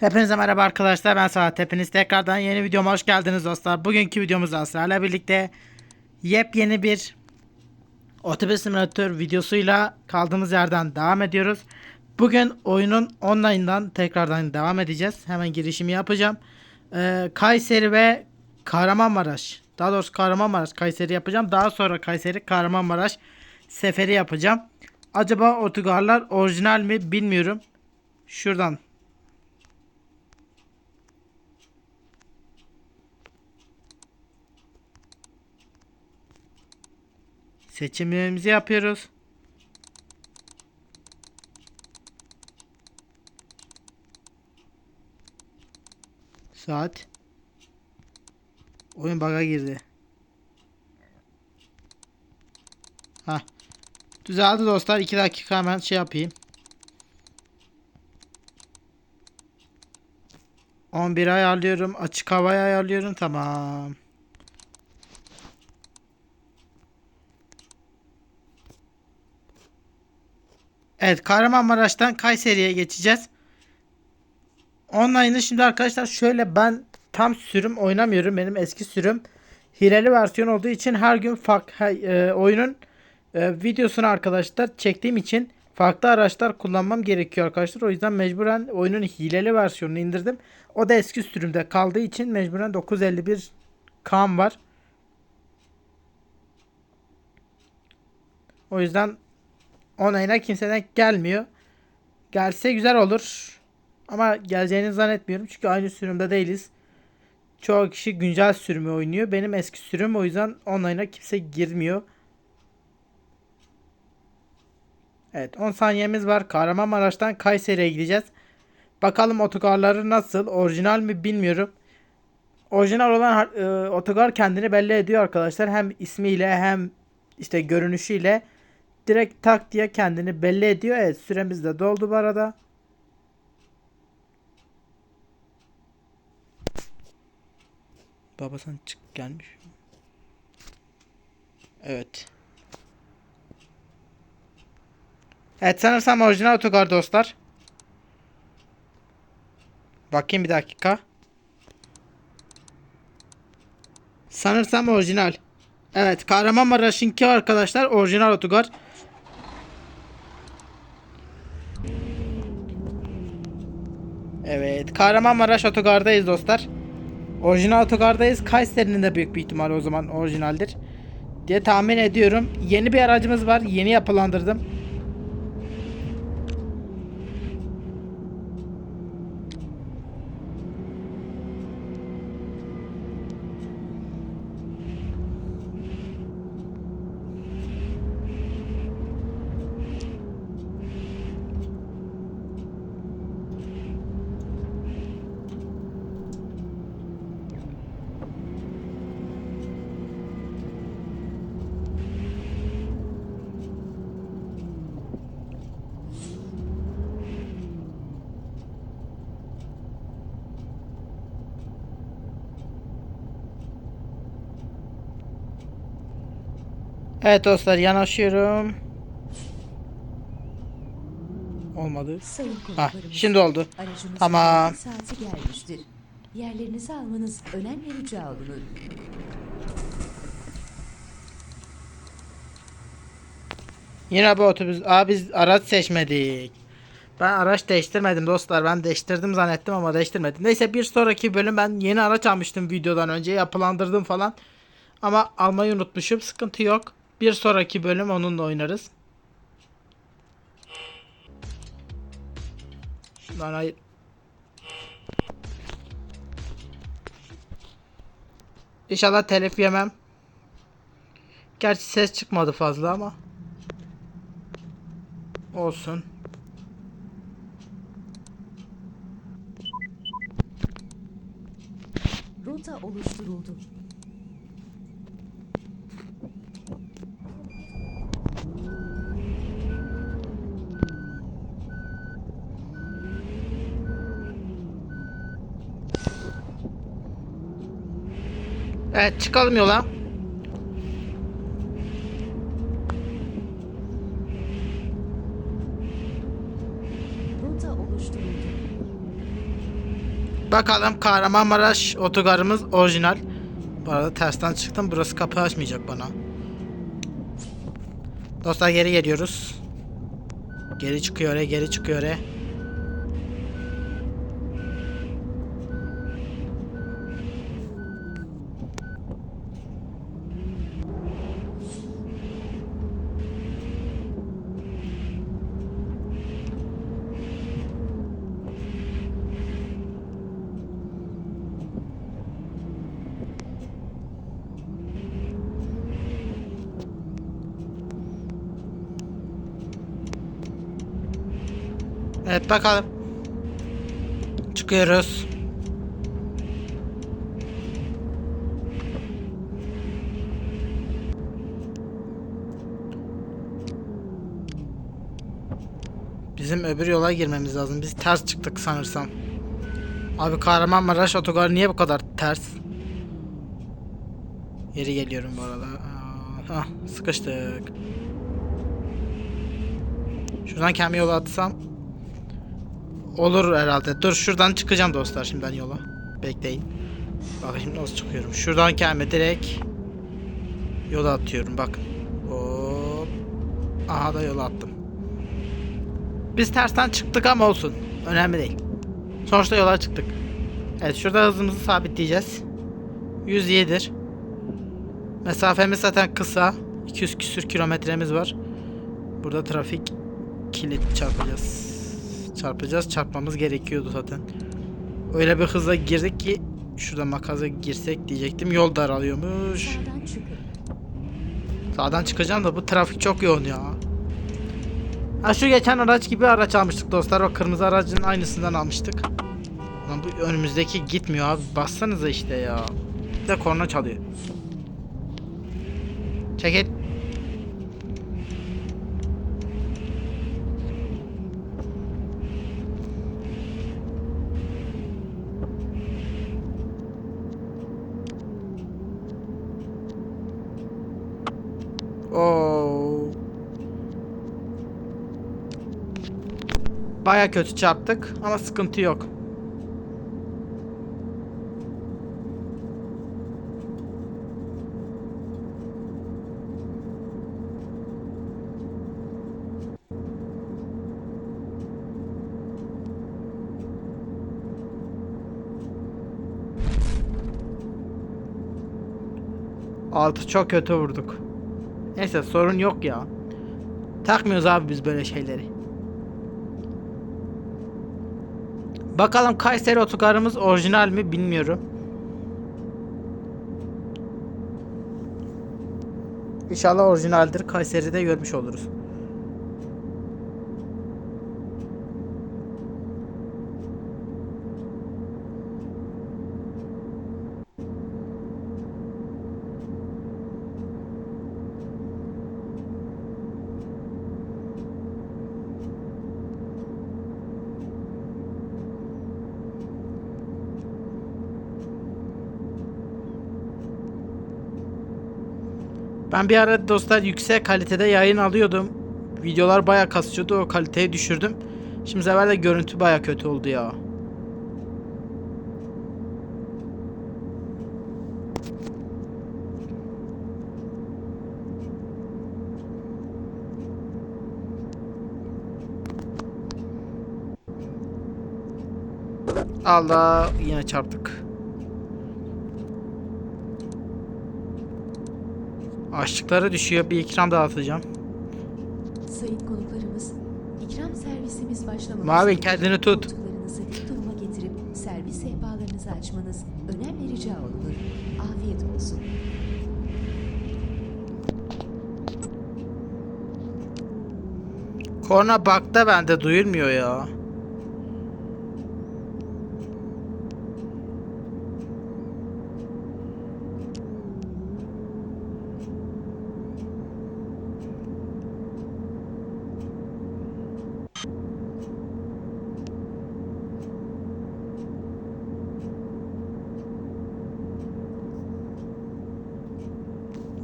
Hepinize merhaba arkadaşlar ben Saat Hepiniz tekrardan yeni videoma hoş geldiniz dostlar. Bugünkü videomuzda sizlerle birlikte yepyeni bir otobüs simülatör videosuyla kaldığımız yerden devam ediyoruz. Bugün oyunun online'dan tekrardan devam edeceğiz. Hemen girişimi yapacağım. Ee, Kayseri ve Kahramanmaraş. Daha doğrusu Kahramanmaraş Kayseri yapacağım. Daha sonra Kayseri Kahramanmaraş seferi yapacağım. Acaba otogarlar orijinal mi bilmiyorum. Şuradan Seçimlerimizi yapıyoruz. Saat. Oyun bug'a girdi. Ha. Düzeldi dostlar. 2 dakika hemen şey yapayım. 11 ayarlıyorum. Açık havayı ayarlıyorum. Tamam. Evet Kahramanmaraş'tan Kayseri'ye geçeceğiz. Online'ı şimdi arkadaşlar şöyle ben tam sürüm oynamıyorum. Benim eski sürüm hileli versiyon olduğu için her gün farklı e, oyunun e, videosunu arkadaşlar çektiğim için farklı araçlar kullanmam gerekiyor arkadaşlar. O yüzden mecburen oyunun hileli versiyonunu indirdim. O da eski sürümde kaldığı için mecburen 951 kam var. O yüzden onayına kimseden gelmiyor. Gelse güzel olur. Ama geleceğini zannetmiyorum. Çünkü aynı sürümde değiliz. Çoğu kişi güncel sürümü oynuyor. Benim eski sürüm o yüzden online'a kimse girmiyor. Evet 10 saniyemiz var. Kahramanmaraş'tan Kayseri'ye gideceğiz. Bakalım otogarları nasıl? Orijinal mi bilmiyorum. Orijinal olan e, otogar kendini belli ediyor arkadaşlar. Hem ismiyle hem işte görünüşüyle direkt tak diye kendini belli ediyor. Evet süremiz de doldu bu arada. Baba sen çık gelmiş. Evet. Evet sanırsam orijinal otogar dostlar. Bakayım bir dakika. Sanırsam orijinal. Evet Kahramanmaraş'ınki arkadaşlar orijinal otogar. Evet Kahramanmaraş otogardayız dostlar. Orijinal otogardayız. Kayseri'nin de büyük bir ihtimal o zaman orijinaldir. Diye tahmin ediyorum. Yeni bir aracımız var. Yeni yapılandırdım. Evet dostlar yanaşıyorum. Olmadı. Ah şimdi oldu. aracımızın Tamam. saati gelmiştir. Yerlerinizi almanız önemli rica olunur. Yine bu otobüs. Aa biz araç seçmedik. Ben araç değiştirmedim dostlar. Ben değiştirdim zannettim ama değiştirmedim. Neyse bir sonraki bölüm ben yeni araç almıştım videodan önce. Yapılandırdım falan. Ama almayı unutmuşum. Sıkıntı yok. Bir sonraki bölüm onunla oynarız. Lan hayır. İnşallah telif yemem. Gerçi ses çıkmadı fazla ama. Olsun. Rota oluşturuldu. Evet çıkalım yola. Bakalım Kahramanmaraş otogarımız orijinal. Bu arada tersten çıktım. Burası kapı açmayacak bana. Dostlar geri geliyoruz. Geri çıkıyor oraya, geri çıkıyor oraya. Evet bakalım. Çıkıyoruz. Bizim öbür yola girmemiz lazım. Biz ters çıktık sanırsam. Abi Kahramanmaraş otogarı niye bu kadar ters? Geri geliyorum bu arada. Hah, sıkıştık. Şuradan kendi yola atsam Olur herhalde. Dur şuradan çıkacağım dostlar şimdi ben yola. Bekleyin. Bakayım nasıl çıkıyorum. Şuradan kendime direkt yola atıyorum bakın. Hop. Aha da yola attım. Biz tersten çıktık ama olsun. Önemli değil. Sonuçta yola çıktık. Evet şurada hızımızı sabitleyeceğiz. 107'dir. Mesafemiz zaten kısa. 200 küsür kilometremiz var. Burada trafik kilit çarpacağız çarpacağız. Çarpmamız gerekiyordu zaten. Öyle bir hızla girdik ki şurada makaza girsek diyecektim. Yol daralıyormuş. Sağdan çıkacağım da bu trafik çok yoğun ya. Ha şu geçen araç gibi araç almıştık dostlar. O kırmızı aracın aynısından almıştık. Lan bu önümüzdeki gitmiyor abi. Bassanıza işte ya. Bir de korna çalıyor. Çekil. Baya kötü çarptık ama sıkıntı yok. Altı çok kötü vurduk. Neyse sorun yok ya. Takmıyoruz abi biz böyle şeyleri. Bakalım Kayseri otogarımız orijinal mi bilmiyorum. İnşallah orijinaldir. Kayseri'de görmüş oluruz. Ben bir ara dostlar yüksek kalitede yayın alıyordum. Videolar baya kasıyordu. O kaliteyi düşürdüm. Şimdi sefer de görüntü baya kötü oldu ya. Allah yine çarptık. Açlıkları düşüyor. Bir ikram dağıtacağım. Sayın konuklarımız, ikram servisimiz başlamadan Mavi, kendini tut. koltuklarınızı dik duruma getirip servis sehpalarınızı açmanız önemli rica olunur. Afiyet olsun. Korna bakta bende duyulmuyor ya.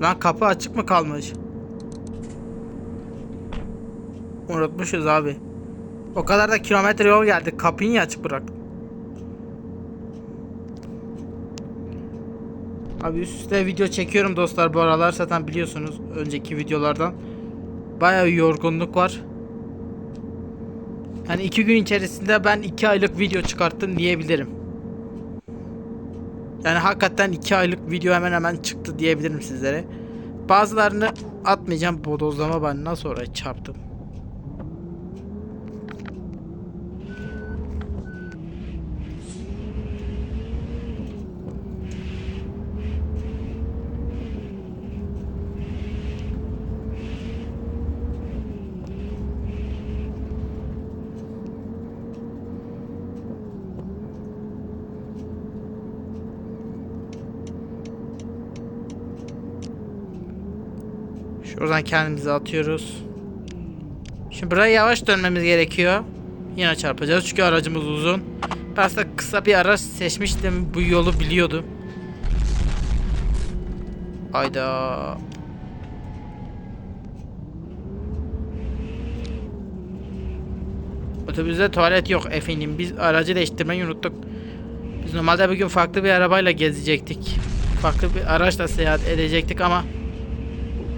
Lan kapı açık mı kalmış? Unutmuşuz abi. O kadar da kilometre yol geldi. Kapıyı niye açık bırak? Abi üst üste video çekiyorum dostlar bu aralar zaten biliyorsunuz önceki videolardan. Bayağı yorgunluk var. Hani iki gün içerisinde ben iki aylık video çıkarttım diyebilirim. Yani hakikaten iki aylık video hemen hemen çıktı diyebilirim sizlere. Bazılarını atmayacağım bodozlama ben nasıl oraya çarptım. Şuradan kendimizi atıyoruz. Şimdi buraya yavaş dönmemiz gerekiyor. Yine çarpacağız çünkü aracımız uzun. Ben aslında kısa bir araç seçmiştim. Bu yolu biliyordum. Ayda. Otobüste tuvalet yok efendim. Biz aracı değiştirmeyi unuttuk. Biz normalde bugün farklı bir arabayla gezecektik. Farklı bir araçla seyahat edecektik ama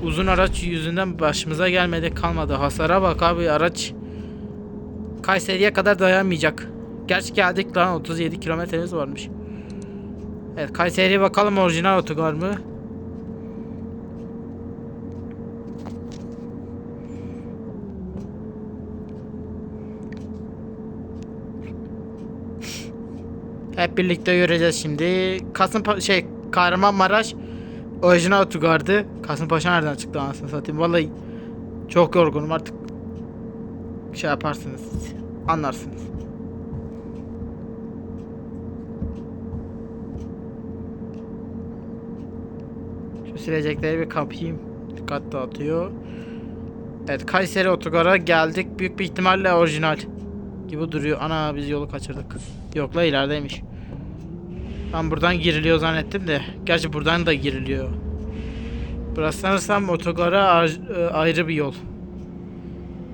uzun araç yüzünden başımıza gelmedi kalmadı. Hasara bak abi araç Kayseri'ye kadar dayanmayacak. Gerçi geldik lan 37 kilometremiz varmış. Evet Kayseri'ye bakalım orijinal otogar mı? Hep birlikte göreceğiz şimdi. Kasım şey Kahramanmaraş orijinal otogardı. Kasımpaşa nereden çıktı anasını satayım. Vallahi çok yorgunum artık. Şey yaparsınız. Anlarsınız. Şu silecekleri bir kapayım. Dikkat dağıtıyor. Evet Kayseri otogara geldik. Büyük bir ihtimalle orijinal gibi duruyor. Ana biz yolu kaçırdık. Yok la ilerideymiş. Ben buradan giriliyor zannettim de. Gerçi buradan da giriliyor. Burası sanırsam otogara ar- e, ayrı bir yol.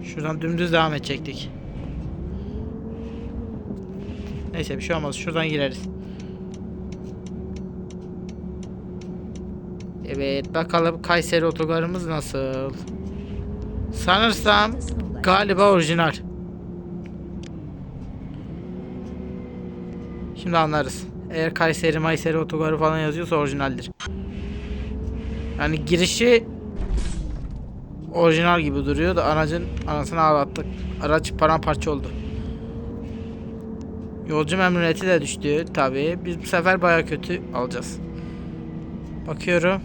Şuradan dümdüz devam edecektik. Neyse bir şey olmaz. Şuradan gireriz. Evet bakalım Kayseri otogarımız nasıl? Sanırsam galiba orijinal. Şimdi anlarız. Eğer Kayseri Mayseri otogarı falan yazıyorsa orijinaldir. Yani girişi orijinal gibi duruyor da aracın anasını ağlattık. Araç paramparça oldu. Yolcu memnuniyeti de düştü tabii. Biz bu sefer baya kötü alacağız. Bakıyorum.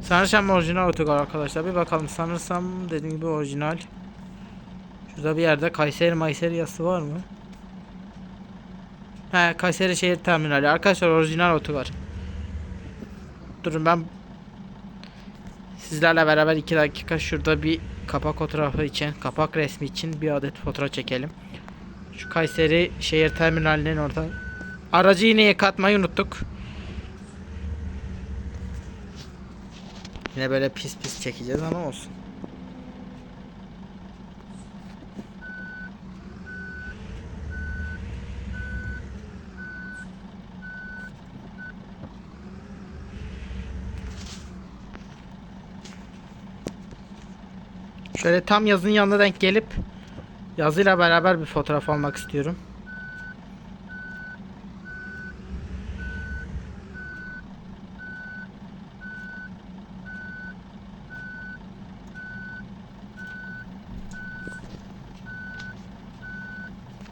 Sanırsam orijinal otogar arkadaşlar. Bir bakalım. Sanırsam dediğim gibi orijinal. Şurada bir yerde Kayseri Mayseri yazısı var mı? He Kayseri şehir terminali. Arkadaşlar orijinal otogar. Durun ben sizlerle beraber 2 dakika şurada bir kapak fotoğrafı için, kapak resmi için bir adet fotoğraf çekelim. Şu Kayseri şehir terminalinin orada. Aracı yine yıkatmayı unuttuk. Yine böyle pis pis çekeceğiz ama olsun. Şöyle tam yazının yanına denk gelip yazıyla beraber bir fotoğraf almak istiyorum.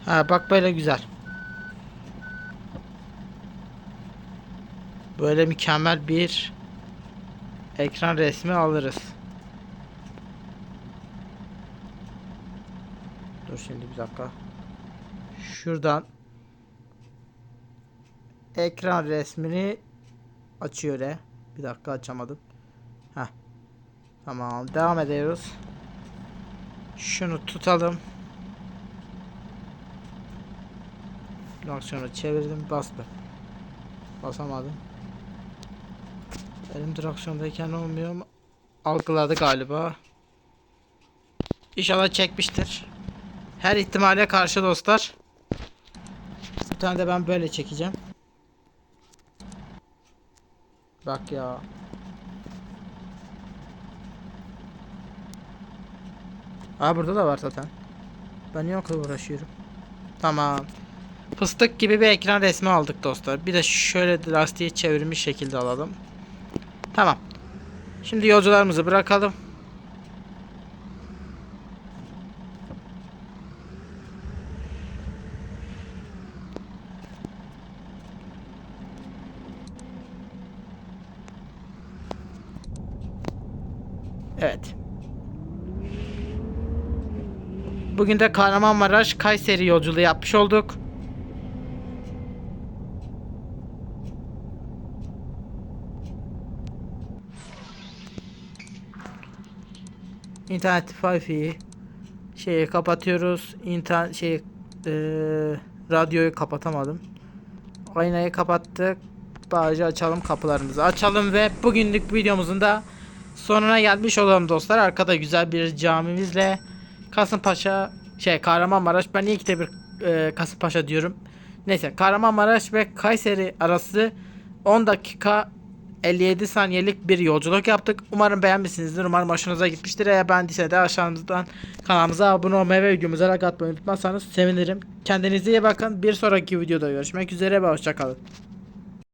Ha bak böyle güzel. Böyle mükemmel bir ekran resmi alırız. Dur şimdi bir dakika. Şuradan ekran resmini açıyor le. Bir dakika açamadım. Heh. Tamam devam ediyoruz. Şunu tutalım. Direksiyonu çevirdim bastım. Basamadım. Elim direksiyondayken olmuyor mu? Algıladı galiba. İnşallah çekmiştir. Her ihtimale karşı dostlar. Bir tane de ben böyle çekeceğim. Bak ya. Aa burada da var zaten. Ben niye o kadar uğraşıyorum? Tamam. Fıstık gibi bir ekran resmi aldık dostlar. Bir de şöyle lastiği çevirmiş şekilde alalım. Tamam. Şimdi yolcularımızı bırakalım. Evet. Bugün de Kahramanmaraş Kayseri yolculuğu yapmış olduk. İnternet Wi-Fi'yi şeyi kapatıyoruz. İnternet şey eee, radyoyu kapatamadım. Aynayı kapattık. Bağcı açalım kapılarımızı açalım ve bugünlük videomuzun da sonuna gelmiş olalım dostlar. Arkada güzel bir camimizle Kasımpaşa şey Kahramanmaraş ben ilk de bir e, Kasımpaşa diyorum. Neyse Kahramanmaraş ve Kayseri arası 10 dakika 57 saniyelik bir yolculuk yaptık. Umarım beğenmişsinizdir. Umarım hoşunuza gitmiştir. Eğer beğendiyse de aşağımızdan kanalımıza abone olmayı ve videomuza like atmayı unutmazsanız sevinirim. Kendinize iyi bakın. Bir sonraki videoda görüşmek üzere ve hoşçakalın.